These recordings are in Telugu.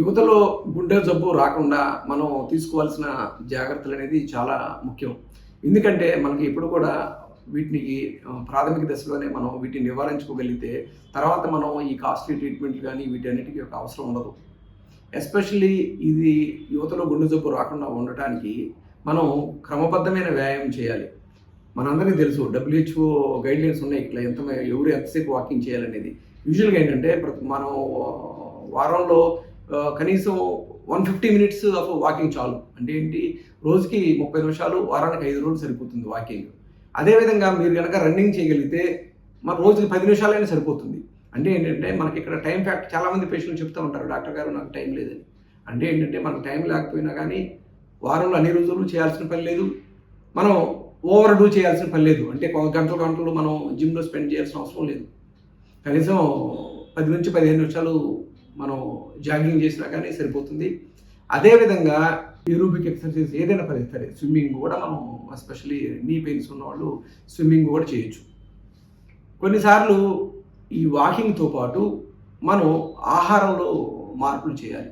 యువతలో గుండె జబ్బు రాకుండా మనం తీసుకోవాల్సిన జాగ్రత్తలు అనేది చాలా ముఖ్యం. ఎందుకంటే మనకి ఇప్పుడు కూడా వీటిని ప్రాథమిక దశలోనే మనం వీటిని నివారించుకోగలిగితే తర్వాత మనం ఈ కాస్ట్లీ ట్రీట్మెంట్లు కానీ వీటన్నిటికీ ఒక అవసరం ఉండదు. ఎస్పెషల్లీ ఇది యువతలో గుండె జబ్బు రాకుండా ఉండటానికి మనం క్రమబద్ధమైన వ్యాయామం చేయాలి. మనందరికీ తెలుసు డబ్ల్యూహెచ్ఓ గైడ్లైన్స్ ఉన్నాయి ఇట్లా ఎంత ఎవరు ఎంతసేపు వాకింగ్ చేయాలనేది. యూజువల్గా ఏంటంటే మనం వారంలో కనీసం one fifty minutes of walking చాలు. అంటే ఏంటి? రోజుకి ముప్పై నిమిషాలు వారానికి ఐదు రోజులు సరిపోతుంది వాకింగ్. అదేవిధంగా మీరు కనుక రన్నింగ్ చేయగలిగితే మన రోజుకి పది నిమిషాలైనా సరిపోతుంది. అంటే ఏంటంటే మనకి ఇక్కడ టైం ఫ్యాక్ట్ చాలామంది పేషెంట్లు చెప్తూ ఉంటారు డాక్టర్ గారు నాకు టైం లేదని. అంటే ఏంటంటే మనకు టైం లేకపోయినా కానీ వారంలో అన్ని రోజులు చేయాల్సిన పని లేదు. మనం ఓవర్ డూ చేయాల్సిన పని లేదు. అంటే గంటలు గంటలు మనం జిమ్లో స్పెండ్ చేయాల్సిన అవసరం లేదు. కనీసం పది నుంచి పదిహేను నిమిషాలు మనం జాగింగ్ చేసినా కానీ సరిపోతుంది. అదేవిధంగా ఏరోబిక్ ఎక్సర్సైజ్ ఏదైనా పని సరే స్విమ్మింగ్ కూడా మనం ఎస్పెషలీ నీ పెయిన్స్ ఉన్న వాళ్ళు స్విమ్మింగ్ కూడా చేయొచ్చు. కొన్నిసార్లు ఈ వాకింగ్తో పాటు మనం ఆహారంలో మార్పులు చేయాలి.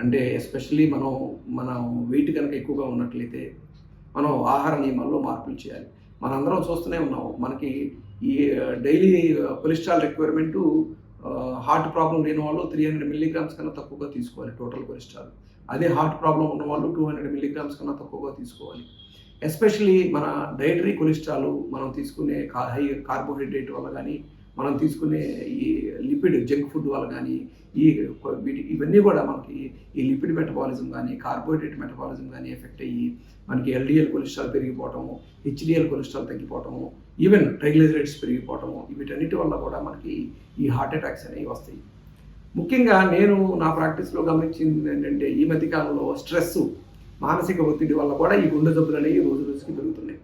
అంటే ఎస్పెషల్లీ మనం మనం వెయిట్ కనుక ఎక్కువగా ఉన్నట్లయితే మనం ఆహార నియమాల్లో మార్పులు చేయాలి. మనందరం చూస్తూనే ఉన్నాం మనకి ఈ daily cholesterol requirement heart problem లేని వాళ్ళు త్రీ హండ్రెడ్ మిల్లీగ్రామ్స్ కన్నా తక్కువగా తీసుకోవాలి టోటల్ కొలెస్ట్రాల్ అదే హార్ట్ ప్రాబ్లం ఉన్న వాళ్ళు టూ హండ్రెడ్ మిల్లీగ్రామ్స్ కన్నా తక్కువగా తీసుకోవాలి. ఎస్పెషలీ మన డైటరీ కొలెస్ట్రాల్ మనం తీసుకునే కా హై కార్బోహైడ్రేట్ వల్ల కానీ మనం తీసుకునే ఈ లిపిడ్ జంక్ ఫుడ్ వల్ల కానీ ఈ వీటి ఇవన్నీ కూడా మనకి ఈ లిపిడ్ మెటబాలిజం కానీ కార్బోహైడ్రేట్ మెటబాలిజం కానీ ఎఫెక్ట్ అయ్యి మనకి ఎల్డిఎల్ కొలెస్ట్రాల్ పెరిగిపోవటము హెచ్డిఎల్ కొలెస్ట్రాల్ తగ్గిపోవటము ఈవెన్ ట్రైగ్లిజరైడ్స్ పెరిగిపోవటము వీటన్నిటి వల్ల కూడా మనకి ఈ హార్ట్ అటాక్స్ అనేవి వస్తాయి. ముఖ్యంగా నేను నా ప్రాక్టీస్లో గమనించింది ఏంటంటే ఈ మధ్యకాలంలో స్ట్రెస్ మానసిక ఒత్తిడి వల్ల కూడా ఈ గుండె జబ్బులు అనేవి రోజు రోజుకి పెరుగుతున్నాయి.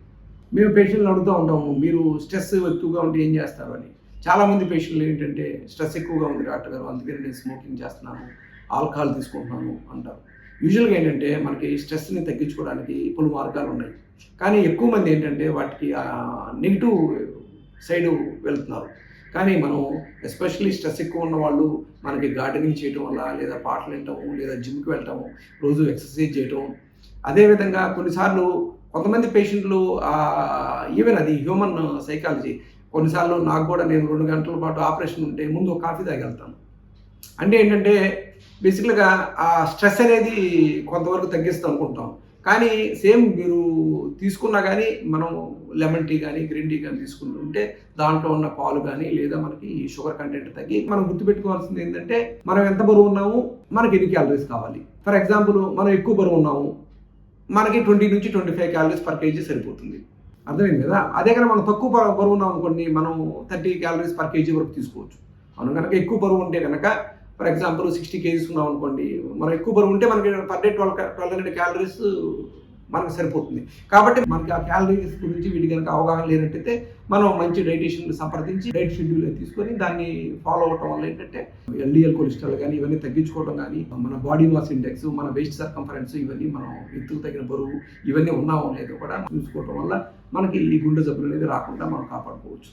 మేము పేషెంట్లు అడుగుతూ ఉంటాము మీరు స్ట్రెస్ ఎక్కువగా ఉంటే ఏం చేస్తారు అని. చాలామంది పేషెంట్లు ఏంటంటే స్ట్రెస్ ఎక్కువగా ఉంది డాక్టర్ గారు అందుకని నేను స్మోకింగ్ చేస్తున్నాను ఆల్కహాల్ తీసుకుంటున్నాను అంటారు. యూజువల్గా ఏంటంటే మనకి స్ట్రెస్ని తగ్గించుకోవడానికి పలు మార్గాలు ఉన్నాయి. కానీ ఎక్కువ మంది ఏంటంటే వాటికి నెగిటివ్ సైడ్ వెళ్తున్నారు. కానీ మనం ఎస్పెషల్లీ స్ట్రెస్ ఎక్కువ ఉన్న వాళ్ళు మనకి గార్డెనింగ్ చేయటం వల్ల లేదా పాటలు వినటము లేదా జిమ్కి వెళ్ళటము రోజు ఎక్సర్సైజ్ చేయటం. అదేవిధంగా కొన్నిసార్లు కొంతమంది పేషెంట్లు ఈవెన్ అది హ్యూమన్ సైకాలజీ కొన్నిసార్లు నాకు కూడా నేను రెండు గంటల పాటు ఆపరేషన్ ఉంటే ముందు ఒక కాఫీ తాగెళ్తాను. అంటే ఏంటంటే బేసిక్గా ఆ స్ట్రెస్ అనేది కొంతవరకు తగ్గిస్తాం అనుకుంటాం. కానీ సేమ్ మీరు తీసుకున్నా కానీ మనం లెమన్ టీ కానీ గ్రీన్ టీ కానీ తీసుకుంటుంటే దాంట్లో ఉన్న పాలు కానీ లేదా మనకి షుగర్ కంటెంట్ తగ్గి మనం గుర్తుపెట్టుకోవాల్సింది ఏంటంటే మనం ఎంత బరువు ఉన్నాము మనకి ఎన్ని క్యాలరీస్ కావాలి. ఫర్ ఎగ్జాంపుల్ మనం ఎక్కువ బరువు ఉన్నాము మనకి ట్వంటీ నుంచి twenty five calories per KG సరిపోతుంది. అర్థమైంది కదా? అదే కానీ మనం తక్కువ బరువు ఉన్నాం అనుకోండి మనం థర్టీ క్యాలరీస్ పర్ కేజీ వరకు తీసుకోవచ్చు. మనం కనుక ఎక్కువ బరువు ఉంటే కనుక ఫర్ ఎగ్జాంపుల్ సిక్స్టీ కేజీస్ ఉన్నాం అనుకోండి మనం ఎక్కువ బరువు ఉంటే మనకి per day twelve twelve hundred calories మనకు సరిపోతుంది. కాబట్టి మనకి ఆ క్యాలరీస్ గురించి వీటి కనుక అవగాహన లేనట్టయితే మనం మంచి డైటీషియన్ సంప్రదించి డైట్ షెడ్యూల్ తీసుకొని దాన్ని ఫాలో అవటం వల్ల ఏంటంటే ఎల్డిఎల్ కొలెస్ట్రాల్ కానీ ఇవన్నీ తగ్గించుకోవడం కానీ మన బాడీ మాస్ ఇండెక్స్ మన వెయిట్ సర్కంఫరెన్స్ ఇవన్నీ మనం ఎత్తుకు తగిన బరువు ఇవన్నీ ఉన్నామో లేదో కూడా చూసుకోవటం వల్ల మనకి ఈ గుండె జబ్బులు అనేది రాకుండా మనం కాపాడుకోవచ్చు.